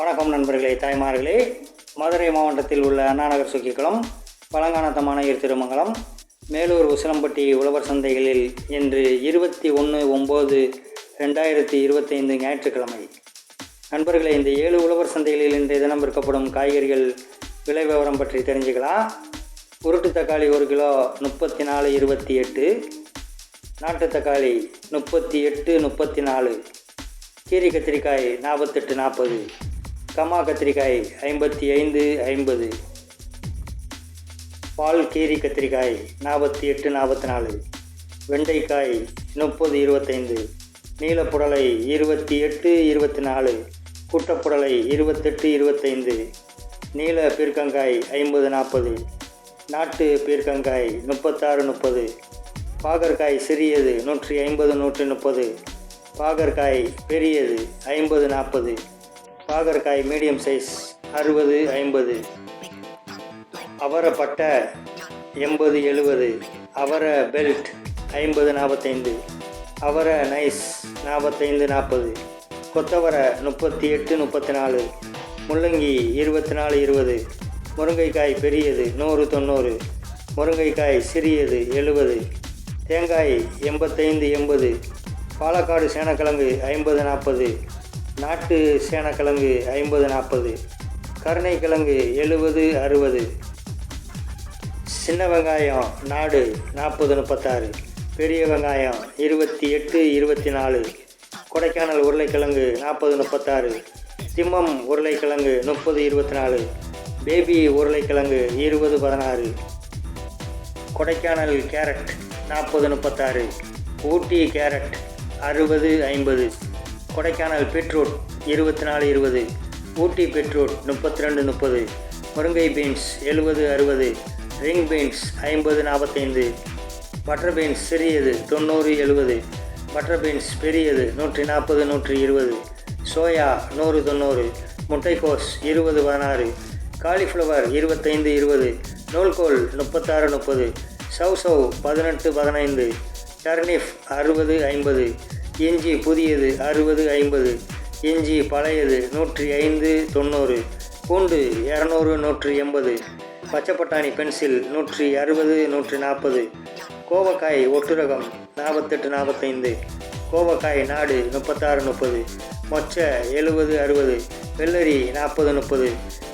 வணக்கம் நண்பர்களே தாய்மார்களே. மதுரை மாவட்டத்தில் உள்ள அண்ணாநகர் சுக்கிக்குளம் பழங்கானத்தமானயர் திருமங்கலம் மேலூர் உசிலம்பட்டி உழவர் சந்தைகளில் இன்று இருபத்தி ஒன்று ஒம்பது ரெண்டாயிரத்தி இருபத்தைந்து ஞாயிற்றுக்கிழமை. நண்பர்களே இந்த ஏழு உழவர் சந்தைகளில் இன்றைய தினம் விற்கப்படும் காய்கறிகள் விலை விவரம் பற்றி தெரிஞ்சுக்கலாம். உருட்டு தக்காளி ஒரு கிலோ முப்பத்தி நாலு இருபத்தி எட்டு. நாட்டு தக்காளி முப்பத்தி எட்டு முப்பத்தி நாலு. கீரி கத்திரிக்காய் நாற்பத்தெட்டு நாற்பது. கம்மா கத்திரிக்காய் ஐம்பத்தி ஐந்து ஐம்பது. பால் கீரி கத்திரிக்காய் நாற்பத்தி எட்டு நாற்பத்தி நாலு. வெண்டைக்காய் முப்பது இருபத்தைந்து. நீலப்புடலை இருபத்தி எட்டு இருபத்தி நாலு. கூட்டப்புடலை இருபத்தெட்டு இருபத்தைந்து. நீல பீர்க்கங்காய் ஐம்பது நாற்பது. நாட்டு பீர்க்கங்காய் முப்பத்தாறு முப்பது. பாகற்காய் சிறியது நூற்றி ஐம்பது நூற்றி முப்பது. பாகற்காய் பெரியது ஐம்பது நாற்பது. பாகற்காய் மீடியம் சைஸ் அறுபது ஐம்பது. அவரைப்பட்டை எண்பது எழுபது. அவரை பெல்ட் ஐம்பது நாற்பத்தைந்து அவரை நைஸ் நாற்பத்தைந்து நாற்பது கொத்தவரை முப்பத்தி எட்டு முப்பத்தி நாலு முள்ளங்கி இருபத்தி நாலு இருபது. முருங்கைக்காய் பெரியது நூறு தொண்ணூறு. முருங்கைக்காய் சிறியது எழுபது. தேங்காய் எண்பத்தைந்து எண்பது. பாலக்காடு சேனக்கிழங்கு ஐம்பது நாற்பது நாட்டு சேனக்கிழங்கு ஐம்பது நாற்பது. கருணைக்கிழங்கு எழுபது அறுபது. சின்ன வெங்காயம் நாடு நாற்பது முப்பத்தாறு. பெரிய வெங்காயம் இருபத்தி எட்டு இருபத்தி நாலு. கொடைக்கானல் உருளைக்கிழங்கு நாற்பது முப்பத்தாறு. திம்மம் உருளைக்கிழங்கு முப்பது இருபத்தி நாலு. பேபி உருளைக்கிழங்கு இருபது பதினாறு. கொடைக்கானல் கேரட் நாற்பது முப்பத்தாறு. ஊட்டி கேரட் அறுபது ஐம்பது. கொடைக்கானல் பீட்ரூட் இருபத்தி நாலு இருபது ஊட்டி பீட்ரூட் முப்பத்தி ரெண்டு முப்பது முருங்கை பீன்ஸ் எழுபது அறுபது ரிங் பீன்ஸ் ஐம்பது நாற்பத்தைந்து பட்டர் பீன்ஸ் சிறியது தொண்ணூறு எழுபது பட்டர் பீன்ஸ் பெரியது நூற்றி நாற்பது நூற்றி இருபது சோயா நூறு தொண்ணூறு முட்டைக்கோஸ் இருபது பதினாறு காலிஃப்ளவர் இருபத்தைந்து இருபது நூல்கோல் முப்பத்தாறு முப்பது சவ் சவ் பதினெட்டு பதினைந்து டர்னிஃப் அறுபது ஐம்பது இஞ்சி புதியது அறுபது ஐம்பது இஞ்சி பழையது நூற்றி ஐந்து தொண்ணூறு பூண்டு இரநூறு நூற்றி எண்பது பச்சைப்பட்டாணி பென்சில் நூற்றி அறுபது நூற்றி நாற்பது கோவக்காய் ஒட்டுரகம் நாற்பத்தெட்டு நாற்பத்தைந்து கோவக்காய் நாடு முப்பத்தாறு முப்பது மொச்சை எழுபது அறுபது வெள்ளரி நாற்பது முப்பது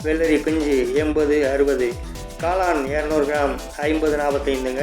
வெள்ளரி பிஞ்சு எண்பது அறுபது காளான் இரநூறு கிராம் ஐம்பது நாற்பத்தைந்துங்க